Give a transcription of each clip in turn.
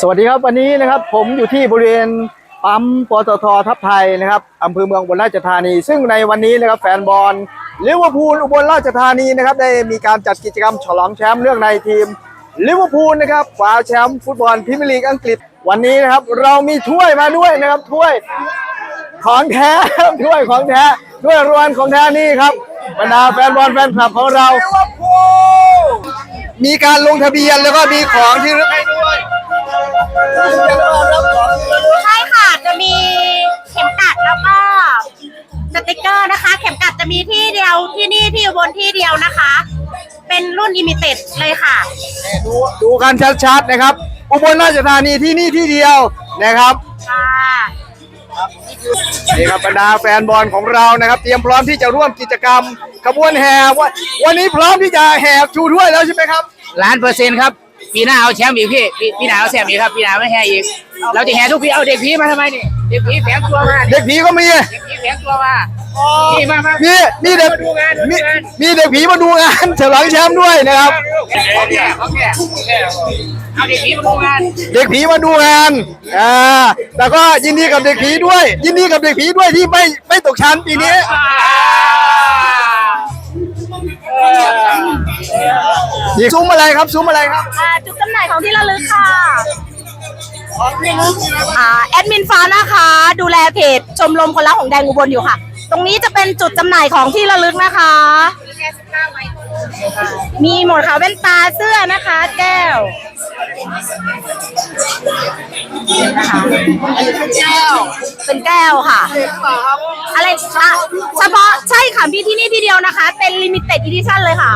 สวัสดีครับวันนี้นะครับผมอยู่ที่บริเวณปั๊มปตททับไทยนะครับอำเภอเมืองอุบลราชธานี ซึ่งในวันนี้นะครับแฟนบอลลิเวอร์พูลอุบลราชธานีนะครับได้มีการจัดกิจกรรมฉลองแชมป์เรื่องในทีมลิเวอร์พูลนะครับคว้าแชมป์ฟุตบอลพรีเมียร์ลีกอังกฤษวันนี้นะครับเรามีถ้วยมาด้วยนะครับถ้วยของแท้ถ้วยของแท้ถ้วยรางวัลของแท้นี่ครับบรรดาแฟนบอลแฟนคลับของเรา มีการลงทะเบียนแล้วก็มีของที่ ระลึกให้ด้วยใช่ค่ะจะมีเข็มกัดแล้วก็สติกเกอร์นะคะ เข็มกัดจะมีที่เดียวที่นี่ที่อุบนที่เดียวนะคะ เป็นรุ่นลิมิเต็ดเลยค่ะ ดูดูกันชัดๆนะครับ อุบลราชธานีที่นี่ที่เดียวนะครับค่ะนี่ครับบรรดาแฟนบอลของเรานะครับ เตรียมพร้อมที่จะร่วมกิจกรรมขบวนแห่วันวันนี้พร้อมที่จะแห่ชูถ้วยแล้วใช่ไหมครับล้านเปอร์เซ็นต์ครับ ปีหน้าเอาแชมป์อีกพี่ปีปีหน้าเอาแชมป์อีกครับปีหน้าไม่แห่อีก เราจะแห่ทุกปีเอาเด็กผีมาทำไมนี่เด็กผีแฝงตัวมาเด็กผีก็มีเด็กผีแฝงตัวมานี่มามามีมีเด็กมาดูงานดูมีงานมีเด็กผีมาดูงานฉลองแชมป์ด้วยนะครับของแก่ของแก่เอาเด็กผีมาดูงาน เด็กผีมาดูงานอ่าแต่ก็ยินดีกับเด็กผีด้วย ยินดีกับเด็กผีด้วยที่ไม่ไม่ตกชั้นปีนี้ นี่ซุ้มอะไรครับซุ้มอะไรครับอ่าจุดจำหน่ายของที่ระลึกค่ะอ่าแอดมินฟ้านะคะ ดูแลเพจชมรมคนรักของแดงอุบลอยู่ค่ะ ตรงนี้จะเป็นจุดจำหน่ายของที่ระลึกนะคะ มีหมดค่ะแว่นตาเสื้อนะคะ แก้ว นะคะเป็นแก้วเป็นแก้วค่ะ อะไรอะเฉพาะใช่ค่ะมีที่นี่ที่เดียวนะคะ เป็นลิมิเต็ดอีดิชั่นเลยค่ะ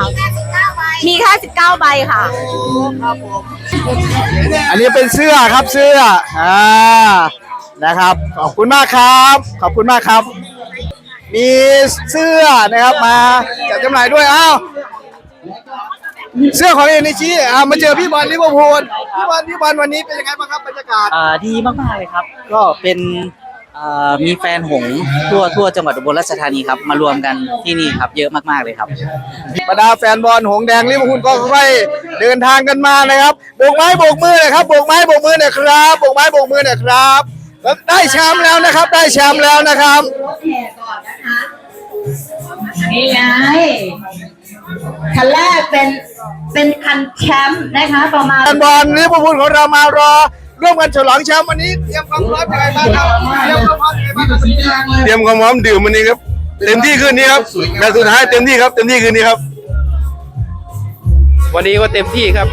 มีแค่19 ใบค่ะ อันนี้เป็นเสื้อครับเสื้อ อ่า นะครับ ขอบคุณมากครับ ขอบคุณมากครับ มีเสื้อนะครับมาจัดจำหน่ายด้วย อ้าว เสื้อของเอเนจีอ่ามาเจอพี่บอลลิเวอร์พูลพี่บอลพี่บอลวันนี้เป็นยังไงบ้างครับบรรยากาศอ่าดีมากๆเลยครับ ก็เป็นอ่ามีแฟนหงส์ทั่วทั่วจังหวัดอุบลราชธานีครับ มารวมกันที่นี่ครับ เยอะมากๆเลยครับ บรรดาแฟนบอลหงส์แดงลิเวอร์พูลก็ค่อยๆเดินทางกันมานะครับโบกไม้โบกมือหนะครับโบกไม้โบกมือหน่อยครับโบกไม้โบกมือหน่อยครับแล้วได้แชมป์แล้วนะครับ ได้แชมป์แล้วนะครับ นี่ไง คันแรกเป็นเป็นคันแชมป์นะคะประมาณแฟนบอลลิเวอร์พูลของเรามารอร่วมกันฉลองแชมป์วันนี้เตรียมความพร้อมยังไงบ้างครับเตรียมความพร้อมยังไงบ้างครับเตรียมความพร้อมดื่มวันนี้ครับ เต็มที่คืนนี้ครับแมตช์สุดท้ายเต็มที่ครับ เต็มที่คืนนี้ครับ วันนี้ก็เต็มที่ครับ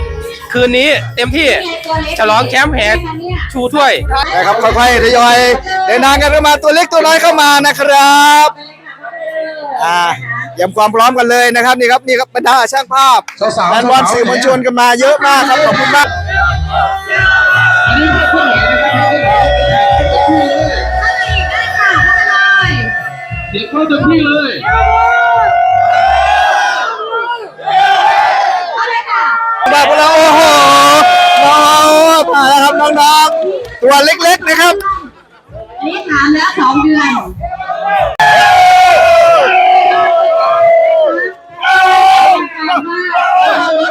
คืนนี้เต็มที่ฉลองแชมป์แห่ชูถ้วยนะครับค่อยๆทยอยเดินทางกันเข้ามาตัวเล็กตัวน้อยเข้ามานะครับอ่า เตรียมความพร้อมกันเลยนะครับนี่ครับนี่ครับบรรดาช่างภาพแฟนบอลสื่อมวลชนกันมาเยอะมากครับขอบคุณมากเด็กเข้าเต็มที่เลยมาพวกเราโอ้โหน้องมาแล้วครับน้องๆตัวเล็กๆนะครับนี่ถามแล้วสองเดือน Hallelujah.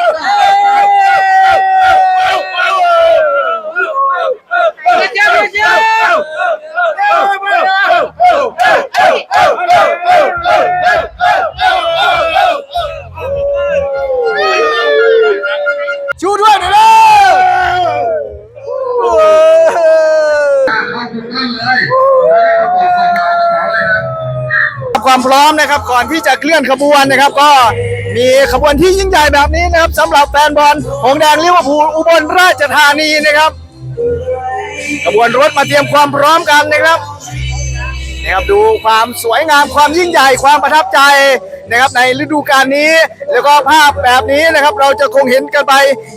พร้อมนะครับ ก่อนที่จะเคลื่อนขบวนนะครับ ก็มีขบวนที่ยิ่งใหญ่แบบนี้นะครับสำหรับแฟนบอลหงแดงลิเวอร์พูลอุบลราชธานีนะครับขบวนรถมาเตรียมความพร้อมกันนะครับนะครับดูความสวยงามความยิ่งใหญ่ความประทับใจ นะครับในฤดูกาลนี้ แล้วก็ภาพแบบนี้นะครับเราจะคงเห็นกันไป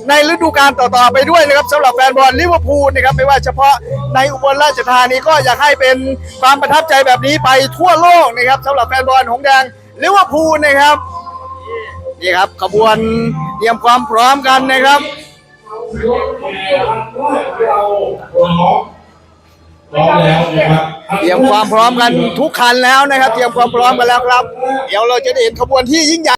ในฤดูกาลต่อๆไปด้วยนะครับสำหรับแฟนบอลลิเวอร์พูลนะครับไม่ว่าเฉพาะในอุบลราชธานีก็อยากให้เป็นความประทับใจแบบนี้ไปทั่วโลกนะครับสำหรับแฟนบอลหงส์แดงลิเวอร์พูลนะครับนี่ครับขบวนเตรียมความพร้อมกันนะครับพร้อมแล้วนะครับ เตรียมความพร้อมกันทุกคันแล้วนะครับ เตรียมความพร้อมกันแล้วครับ เดี๋ยวเราจะได้เห็นขบวนที่ยิ่งใหญ่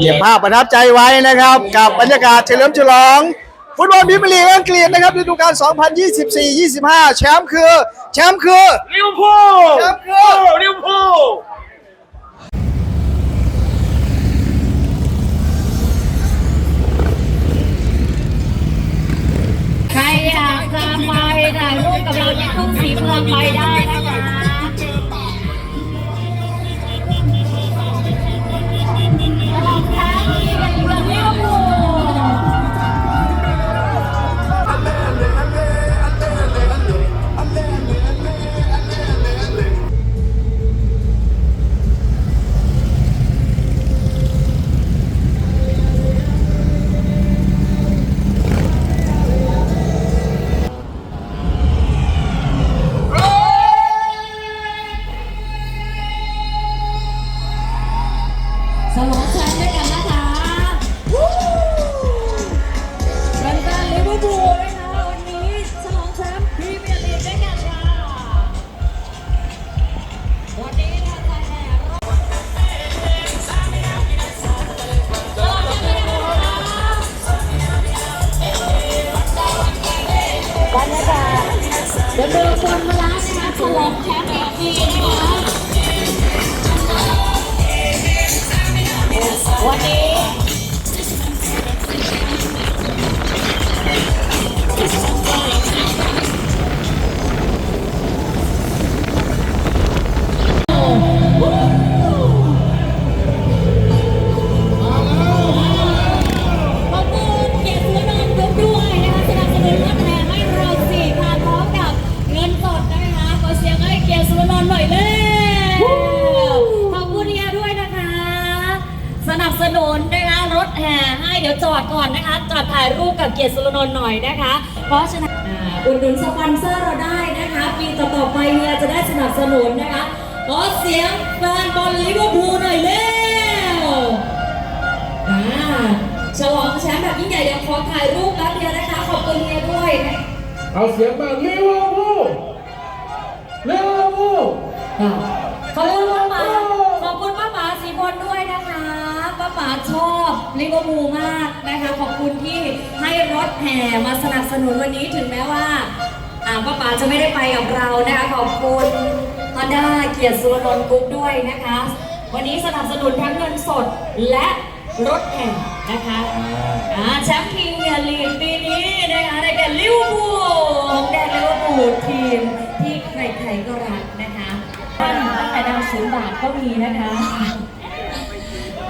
เก็บภาพประทับใจไว้นะครับ กับบรรยากาศเฉลิมฉลอง ฟุตบอลพรีเมียร์ลีกอังกฤษนะครับฤดูกาล 2024-25 แชมป์คือ แชมป์คือลิเวอร์พูลแชมป์คือากจะไปถ่ายรูปกับเราที่ทุ่งสีเมืองไปได้นะคะ กับเกียรติสุรนนท์หน่อยนะคะ เพราะฉะนั้นอ่าอุดหนุนสปอนเซอร์เราได้นะคะปีต่อๆไปเฮียจะได้สนับสนุนนะคะขอเสียงแฟนบอลลิเวอร์พูลหน่อยเร็วอ่าฉลองแชมป์แบบยิ่งใหญ่เดี๋ยวขอถ่ายรูปแป๊บเดียวนะคะ ขอบคุณเฮียด้วยนะเอาเสียงมาลิเวอร์พูลลิเวอร์พูลค่ะขอบคุณป้าป๋าขอบคุณป้าป๋าสีพลด้วย ป๋าชอบลิเวอร์พูลมากนะคะ ขอบคุณที่ให้รถแห่มาสนับสนุนวันนี้ถึงแม้ว่าอ่าป้าป๋าจะไม่ได้ไปกับเรานะคะ ขอบคุณฮอนด้าเกียรติสุรนนท์กุ๊ปด้วยนะคะ วันนี้สนับสนุนทั้งเงินสดและรถแห่นะคะอ่าแชมป์พรีเมียร์ลีกปีนี้นะคะได้แก่ลิเวอร์พูลของแดนลิเวอร์พูลทีมที่ใครๆก็รักนะคะตั้งแต่ดาวศูนย์บาทก็มีนะคะ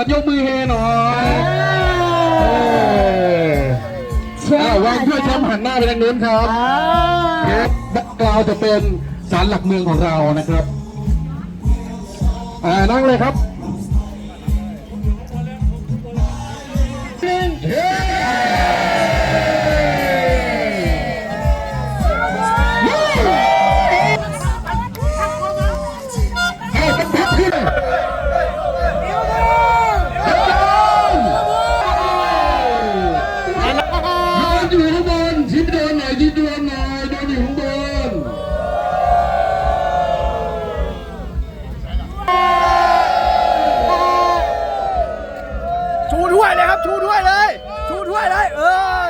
ครับข้างหลังยกมือเฮหน่อยเอออ่าวางถ้วยแชมป์หันหน้าไปทางนู้นครับเทปแบ็คกราวด์จะเป็นศาลหลักเมืองของเรานะครับอ่านั่งเลยครับ ครับชูถ้วยเลย ชูถ้วยเลย เออ